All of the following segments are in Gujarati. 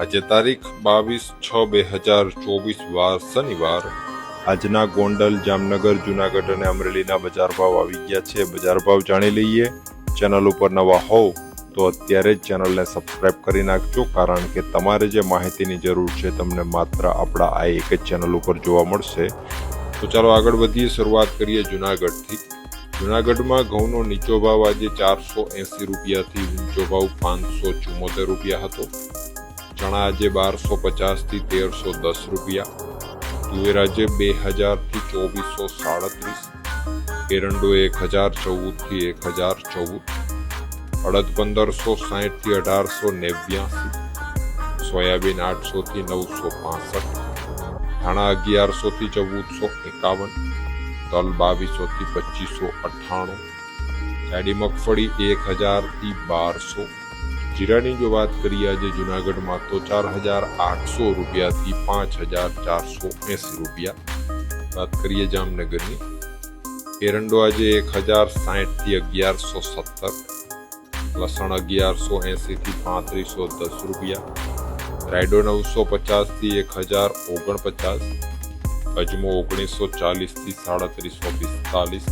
આજે તારીખ બાવીસ છ બે હજાર ચોવીસ વાર શનિવાર. આજના ગોંડલ, જામનગર, જુનાગઢ અને અમરેલીના બજાર ભાવ આવી ગયા છે. બજાર ભાવ જાણી લઈએ. ચેનલ ઉપર નવા હોવ તો અત્યારે જ ચેનલને સબસ્ક્રાઇબ કરી નાખજો, કારણ કે તમારે જે માહિતીની જરૂર છે તમને માત્ર આપણા આ એક જ ચેનલ ઉપર જોવા મળશે. તો ચાલો આગળ વધીએ, શરૂઆત કરીએ જુનાગઢથી. જુનાગઢમાં ઘઉંનો નીચો ભાવ આજે ચારસો એંસી રૂપિયાથી ઊંચો ભાવ પાંચસો ચુમ્મોતેર રૂપિયા હતો. ચણા આજે બારસો પચાસથી તેરસો દસ રૂપિયા. તુવેર આજે બે હજારથી ચોવીસો સાડત્રીસ. એરંડો એક હજાર ચૌદથી એક હજાર ચૌદ. અડદ પંદરસો સાહીઠથી અઢારસો નેવ્યાસી. સોયાબીન આઠસોથી નવસો પાસઠ. ધાણા અગિયારસોથી ચૌદસો એકાવન. તલ બાવીસોથી પચીસો અઠ્ઠાણું. જાડી મગફળી એક હજારથી બારસો. જીરાની જો વાત કરીએ આજે જુનાગઢમાં તો ચાર હજાર આઠસો રૂપિયાથી પાંચ હજાર ચારસો એંસી રૂપિયા. વાત કરીએ જામનગરની. એરંડો આજે એક હજાર સાહીઠથી અગિયારસો સત્તર લસણ અગિયારસો એંસીથી પાંત્રીસો દસ રૂપિયા, રાયડો નવસો પચાસથી એક હજાર ઓગણપચાસ અજમો ઓગણીસો ચાલીસથી સાડત્રીસો પિસ્તાલીસ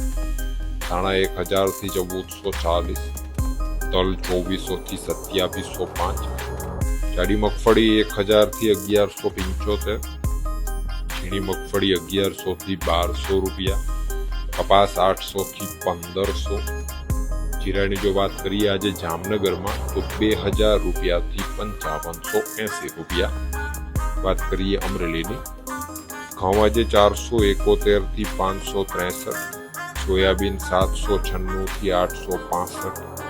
ધાણા એક હજારથી ચૌદસો ચાલીસ તલ ચોવીસોથી સત્યાવીસો પાંચ. જાડી મગફળી એક હજારથી અગિયારસો પંચોતેર. ઝીણી મગફળી અગિયારસોથી બારસો રૂપિયા. કપાસ આઠસોથી પંદરસો. જીરાની જો વાત કરીએ આજે જામનગરમાં તો બે હજાર રૂપિયાથી પંચાવનસો એંસી રૂપિયા. વાત કરીએ અમરેલીની. ઘઉં આજે ચારસો એકોતેરથી પાંચસો ત્રેસઠ. સોયાબીન સાતસો છન્નુંથી આઠસો પાસઠ.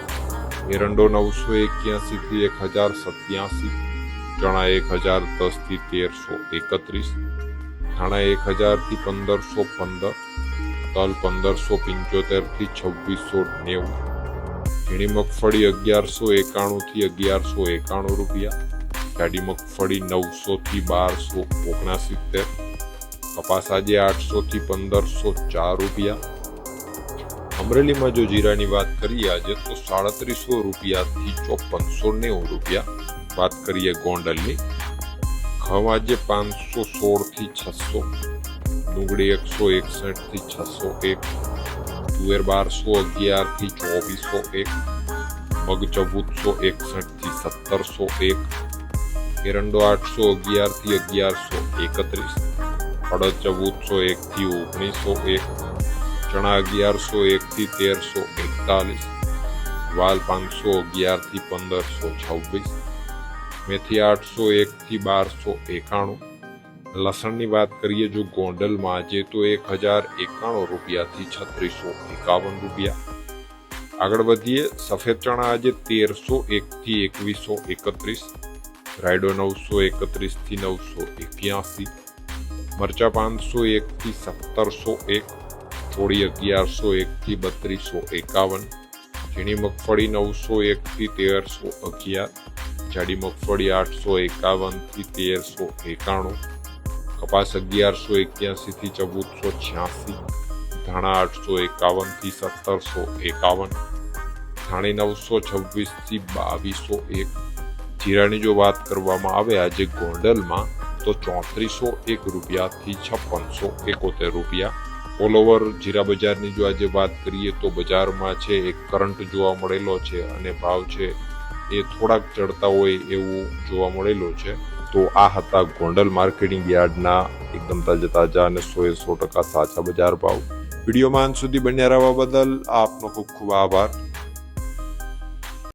એરંડો નવસો એક્યાસીથી એક હજાર સત્યાસી, ચણા એક હજાર દસથી તેરસો એકત્રીસ, ધાણા એક હજારથી પંદરસો પંદર, તલ પંદરસો પંચોતેરથી છવ્વીસો નેવું, ઝીણી મગફળી અગિયારસો એકાણુંથી અગિયારસો એકાણું રૂપિયા, જાડી મગફળી નવસોથી બારસો ઓગણસિત્તેર, કપાસ આજે આઠસોથી પંદરસો ચાર રૂપિયા અમરેલીમાં જો જીરાની વાત કરીએ આજે, તો સાડત્રીસો રૂપિયાથી ચોપનસો નેવું રૂપિયા. વાત કરીએ ગોંડલની. ઘઉં પાંચસો સોળથી છસો. ડુંગળી એકસો એકસઠથી છસો એક. તુવેર બારસો અગિયારથી ચોવીસો એક. મગ ચૌદસો એકસઠથી સત્તરસો એક. એરંડો આઠસો અગિયારથી અગિયારસો એકત્રીસ. અડદ ચૌદસો એકથી ઓગણીસો એક. ચણા અગિયારસો, એકથી તેરસો, એકતાલીસ, વાલ પાંચસો, અગિયારથી પંદરસો, છવ્વીસ, મેથી આઠસો, એકથી બારસો, એકાણું. લસણની વાત કરીએ જો ગોંડલમાં આજે તો એક હજાર એકાણું રૂપિયાથી છત્રીસો એકાવન રૂપિયા. આગળ વધીએ, સફેદ ચણા આજે તેરસો, એકથી એકવીસો, એકત્રીસ, રાયડો નવસો, એકત્રીસથી નવસો એક્યાસી, મરચા પાંચસો, એકથી સત્તરસો એક ચોળી અગિયારસો એકથી બત્રીસો એકાવન, ઝીણી મગફળી નવસો એકથી તેરસો અગિયાર, જાડી મગફળી આઠસો એકાવનથી તેરસો એકાણું, કપાસ અગિયારસો એક્યાસીથી ચૌદસો છ્યાસી, ધાણા આઠસો એકાવનથી સત્તરસો એકાવન, ધાણી નવસો છવ્વીસથી બાવીસો એક. જીરાની જો વાત કરવામાં આવે આજે ગોંડલમાં, તો ચોત્રીસો એક રૂપિયાથી છપ્પનસો એકોતેર રૂપિયા ઓલ ઓવર જીરા બજારની જો આજે વાત કરીએ તો બજારમાં છે, એક કરંટ જોવા મળેલો છે અને ભાવ છે એ થોડાક ચડતા હોય એવું જોવા મળેલો છે. તો આ હતા ગોંડલ માર્કેટિંગ યાર્ડના એકદમ તાજા તાજા અને સો એ સો ટકા સાચા બજાર ભાવ. વિડીયોમાં અંત સુધી બન્યા રહેવા બદલ આપનો ખૂબ ખૂબ આભાર.